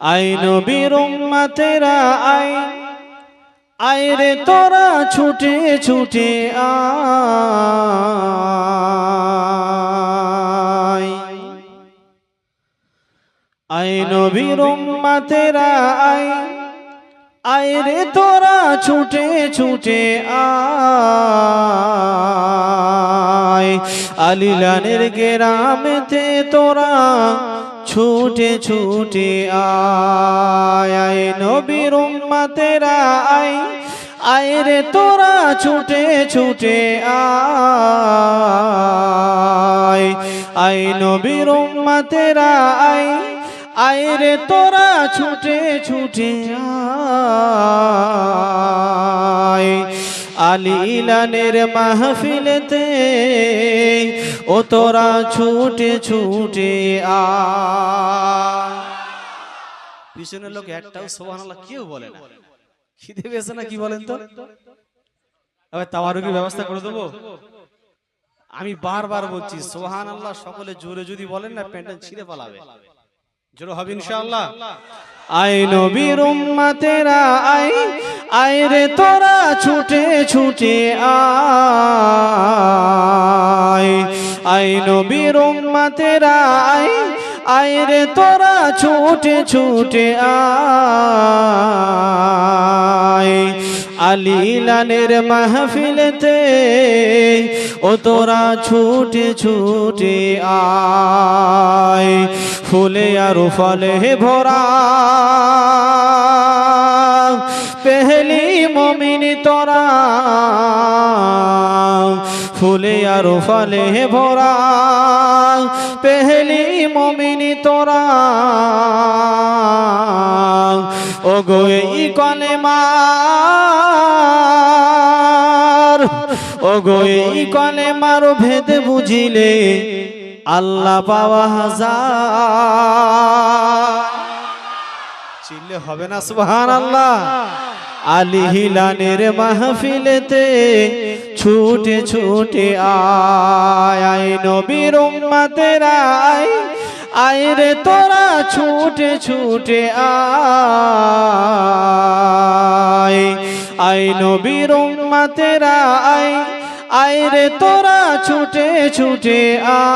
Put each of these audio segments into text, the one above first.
I নবীর উম্মতেরা I আয় রে তোরা ছুটে ছুটে আয়। আয় নবীর উম্মতেরা আয়। আয় রে তোরা ছুটে ছুটে আয়। আলিলানের গেরামেতে তোরা ছুটে ছুটে আয় নবীর উম্মতেরা আয় আয় রে তোরা ছুটে ছুটে আয় আয় নবীর উম্মতেরা আয় আয় রে তোরা ছুটে ছুটে আয়। আলিলানের মাহফিলেতে, ও তোরা ছুটে ছুটে আয় পিছনের লোক একটাও সোহানাল্লাহ কেউ বলে না। খিদে পেয়েছে না কি বলেন তো? আবার তাওয়ারুকি ব্যবস্থা করে দেবো। আমি বারবার বলছি সোহান আল্লাহ সকলে জোরে যদি বলেন না প্যান্টন ছিঁড়ে পালাবে। জোরে হবে ইনশাআল্লাহ। আই নবীর উম্মতেরা আই আই রে তোরা ছুটে ছুটে আয়। আই নবীর উম্মতেরা আই আয় রে তোরা ছুটে ছুটে আয়। আলিলানের মাহফিলেতে ও তোরা ছুটে ছুটে আয়, ফুলে আর ফলে ভরা। পেহলি মমিনি তোরা, ফুলে আর ফলে ভরা। পেহলি মমিনি তোরা ও গো এই কলে মার ও গো এই কলে মার ভেদ বুঝিলে। আল্লাহ পাওয়া হাজার। চিল্লে হবে না সুবহান আল্লাহ আলী হিলানের মাহফিলেতে ছুটে ছুটে আয় আয় নবীর উম্মতেরা আয় আয় রে তোরা ছুটে ছুটে আয়। আয় নবীর উম্মতেরা, আয় আয় রে তোরা ছুটে ছুটে আয়।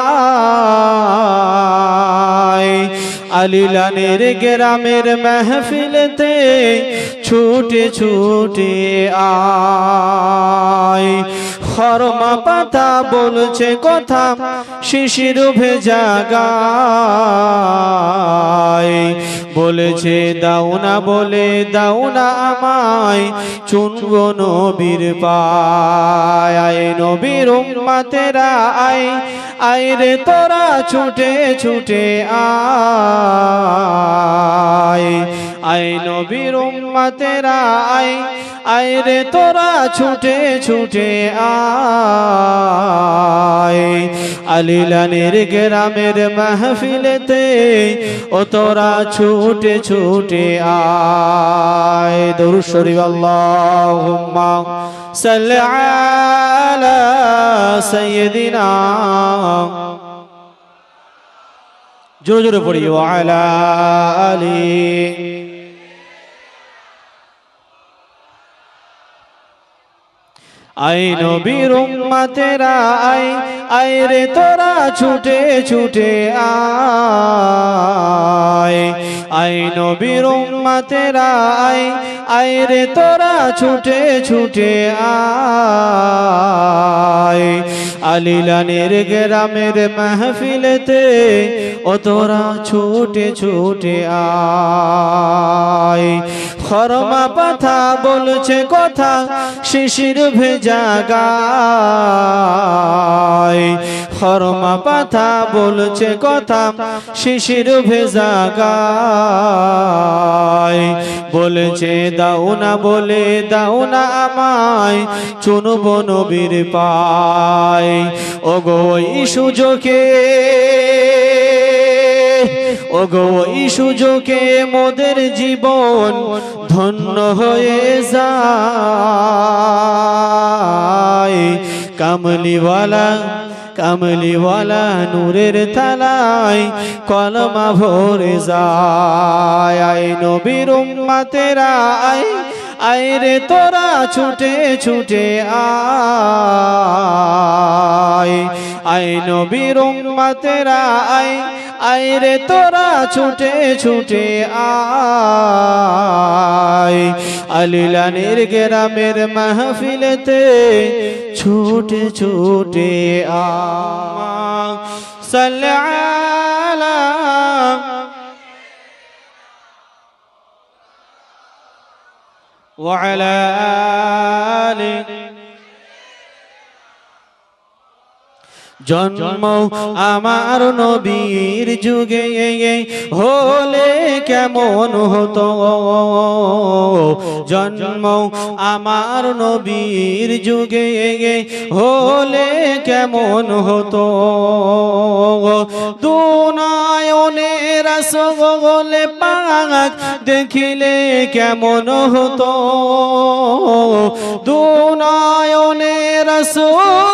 আলিলানের গ্রামের মেহফিলেতে ছুটে ছুটে আয়। খরমা পাতা বলছে কথা, শিশির ভেজা গায় বলেছে দাও না বলে দাও না আমায় চুনব নবীর পায়। আয় নবীর উম্মাতেরা আয় আয় রে তোরা ছুটে ছুটে আয়। আয়। নবীর উম্মাতেরা আয় আয় রে তোরা ছুটে ছুটে আয়। আলিলানের গ্রামের মাহফিলেতে ও তোরা ছুটে ছুটে আয়। দরুদ আল্লাহুম্মা সাল্লি আলা সাইয়্যিদিনা। জোরে জোরে পড়ি ও আলা আলী। আই নবীর উম্মতেরা আই আই রে তোরা ছুটে ছুটে আয়। আই নবীর উম্মতেরা আই আই রে তোরা ছুটে ছুটে আয়। আলিলানের গ্রামের মাহফিলেতে ও তোরা ছুটে ছুটে আয়। খরমা পাথা বলছে কথা, শিশির ভেজা গায়। খরমা পাথা বলছে কথা, শিশির ভেজা গায়। বলেছে, দাও না বলে, দাও না আমায়, চুনব নবীর পায়। ও গো এই সুযোগে, ওগো এই সুযোগে মোদের জীবন ধন্য হয়ে যায়। কামলিওয়ালা কামলিওয়ালা নূরের থালায় কলমা ভরে যায়। আয় নবীর উম্মাতেরা, আয় আয় রে তোরা, ছুটে ছুটে আয়। আয় নবীর উম্মাতেরা, আয় আয় রে তোরা ছুটে ছুটে আয় আলিলানের গ্রামের মাহফিলেতে ছুটে ছুটে আ সাল্লাল্লাহ وعلى آله জন্ম আমার নবীর যুগে হলে কেমন হতো? জন্ম আমার নবীর যুগে হলে কেমন হতো? দুনায়নের রসগোলে পাক দেখিলে কেমন হতো? দুনায়নের রসগোলে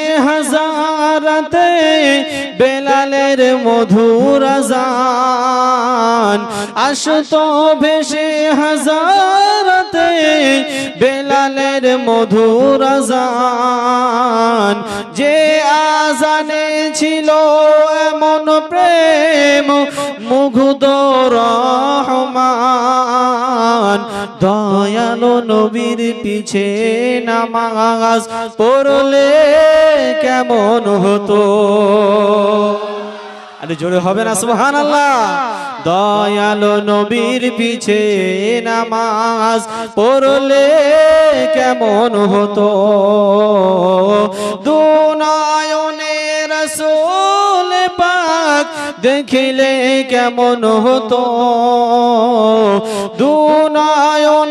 হাজারাতে বেলালের মধুর আজান। আসতো ভেসে হাজারাতে বেলালের মধুর আজান। যে আজানে ছিল এমন প্রেম, মুগ্ধ দয়ালো নবীর পিছে নামাজ পড়লে কেমন হতো? আরে জোরে হবে না সুহান আল্লাহ দয়ালো নবীর পিছে নামাজ পড়লে কেমন হতো? দুনায়নে রসুল পাক দেখিলে কেমন হতো? দুনায়নে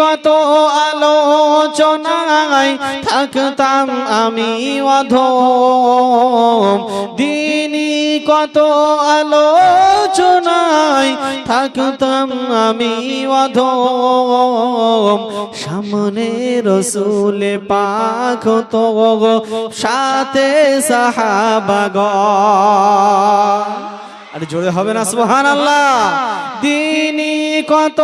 কত আলোচনায় থাকতাম আমি অধম। দিনী কত আলোচনায় থাকতাম আমি অধম। সামনে রসুলে পাখ তো সাথে সাহাবাগ আরে জোরে হবে না সুহান আল্লাহ দিনী কত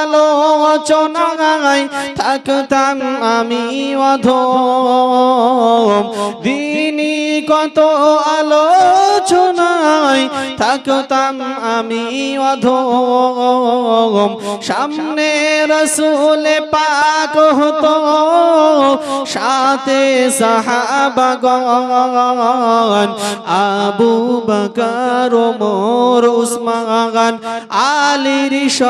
আলোচনায় থাকতাম আমি অধম। দিনী কত আলোচনায় থাকতাম আমি অধম। সামনে রসুলে পাক হতো, সাথে সাহাবাগন আবু বকর মোর উসমান, আলীর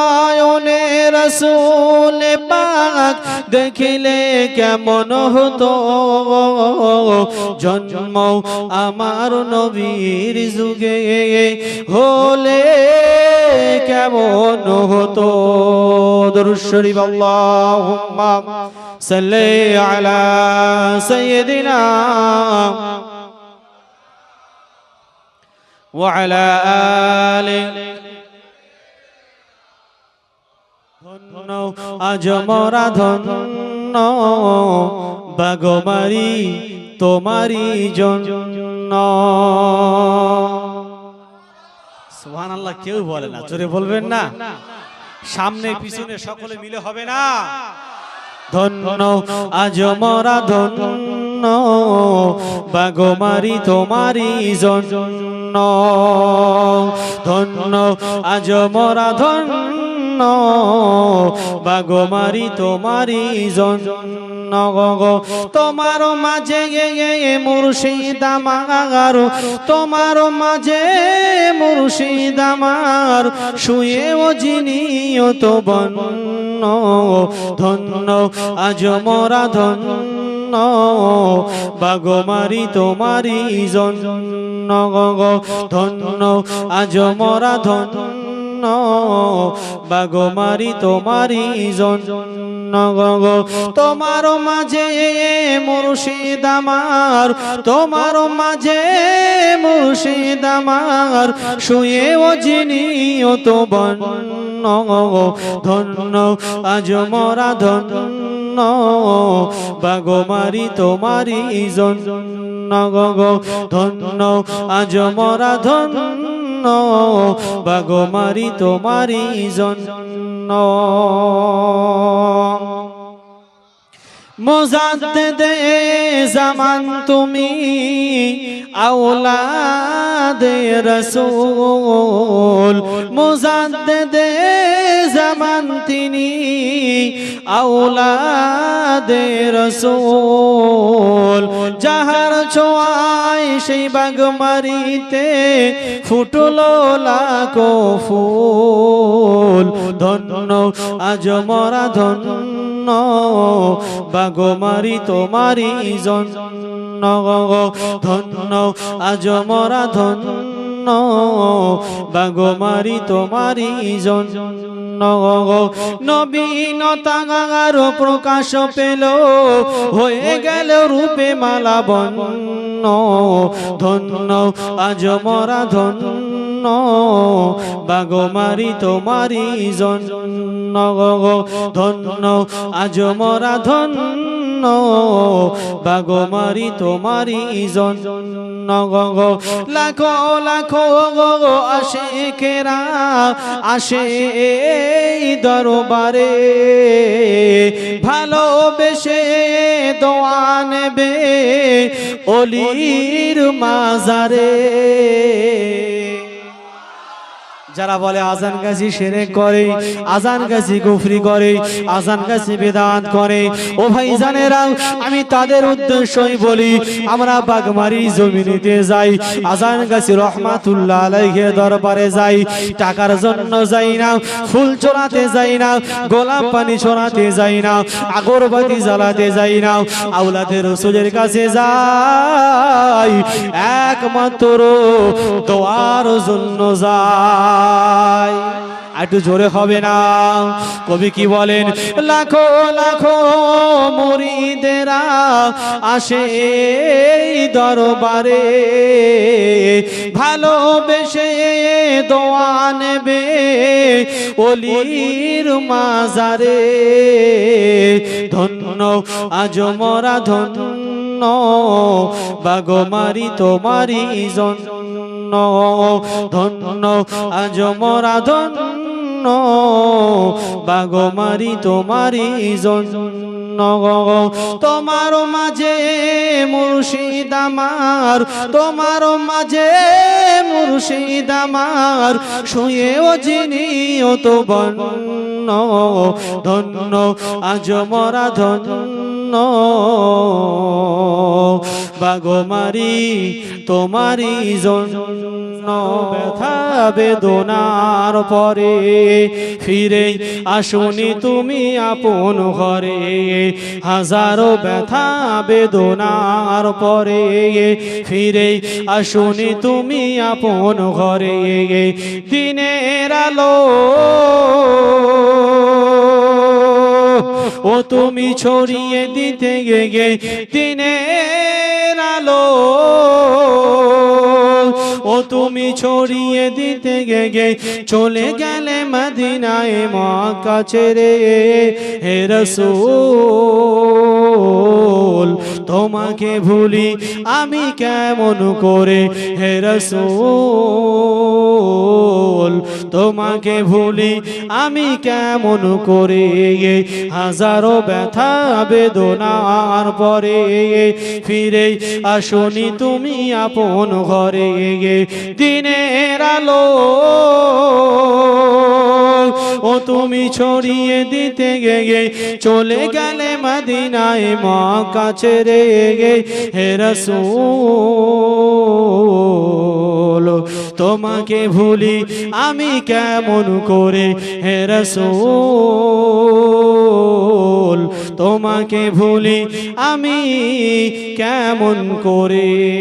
দুনায়নে রসুল পাক দেখিলে কেমন হতো জন্ম আমার নবীর যুগে হলে কেমন হতো দরুশরীফ আল্লাহুম্মা সাল্লি আলা সাইয়্যিদিনা وعلى آله ধন্য আজ মরা ধন্য। বাগমারি তোমারি জন্য। সুবহান আল্লাহ কেউ বলে না জোরে বলবেন না। সামনে পিছনে সকলে মিলে হবে না। ধন্য আজ মরা ধন্য। বাগমারি তোমারি জন্য। ধন্য আজ মরা ধন্য। বাগমারি তোমারি জন্য তোমার মাঝে গে গে মুর্শিদ আমার। তোমার মাঝে মুর্শিদ আমার। শুয়ে ও জিনিও তো বন্য। ধন্য, আজ মরা ধন্য। বাগমারি তোমারি জন্য ধন্য, আজ মরা ধন্য। বাগমারি তোমারি জন্য তোমার মাঝে মুর্শিদ আমার, তোমার মাঝে মুর্শিদ আমার। শুয়ে ও যিনি ও তো বন্য ধন্য, আজ মরা ধন্য। বাগমারি তোমারি জন্য ধন্য, আজ মরা ধন্য। বাগমারি তোমারি জন্য। মোজাদ্দেদে জামান তুমি আওলাদে রসুল। মোজাদ্দেদে জামান তিনি আওলাদে রসুল। যাহার ছোঁয়ায় সেই বাগমারিতে ফুটলো লাখো ফুল। ধন্য, আজ মরা ধন্য, বাগমারি তোমারি জন্য। ধন্য, আজ মরা ধন্য বাগমারি তোমারি জন্য। নবীনতাগার প্রকাশ পেল। হয়ে গেল রূপে মালা বন্য ধন্য, আজ মরা ধন্য। বাগমারি তোমারি জন্য। ধন্য, আজ মরা ধন্য। বাগমারি তোমারি জন্য। লাখো লাখো আসে কেরা আসে দরবারে ভালোবেসে দোয়া নেবে অলির মাজারে। যারা বলে আজান গাছি সেরে করে, আজান গাছি গুফরি করে, আজান গাছি বেদাত করে, ও ভাই জানেরা আমি তাদের উদ্দেশ্যই বলি, আমরা বাগমারি জমিনিতে যাই, আজান গাছি রহমাতুল্লাহ দরবারে যাই, টাকার জন্য যাই না, ফুল চড়াতে যাই না, গোলাপ পানি ছড়াতে যাই না, আগরবাতি জ্বালাতে যাই না আউলাদের রসুলের কাছে যাই, একমাত্র দোয়ার জন্য যাই। একটু জোরে হবে না। কবি কি বলেন? লাখো লাখো মুরিদেরা আসে দরবারে। ভালোবেসে দোয়া নেবে অলির মাজারে। ধন্য, আজ মরা ধন্য বাগমারি তোমারি জন্য। ধন্য আজ মরা ধন্য বাগমারি তোমারি জন্য। তোমার মাঝে মুর্শিদ আমার তোমার মাঝে মুর্শিদ আমার শুয়ে ও যিনি তো বন্য। ধন্য, আজ মরা ধন্য। বাগমারি তোমারি জন্য ব্যথা, বেদনার পরে ফিরে আসুনি তুমি আপন ঘরে। হাজারো ব্যথা, বেদনার পরে ফিরে আসুনি তুমি আপন ঘরে। দিনের আলো ও তুমি ছড়িয়ে দিতে গে দিনের আলো ও তুমি ছড়িয়ে দিতে গে চলে গেলে মদিনায় কাছে রে হে রসূল, তোমাকে ভুলি আমি কেমন করে? হে রসূল, তোমাকে ভুলি আমি কেমন করে? হাজারো ব্যথা বেদনার পরে ফিরে আসনি তুমি আপন ঘরে দিনের আলো ও তুমি ছড়িয়ে দিতে গে চলে গেলে মদিনায় মা কাছে রে গে হে তোমাকে ভুলি আমি কেমন করে? হে রসূল, তোমাকে ভুলি আমি কেমন করে?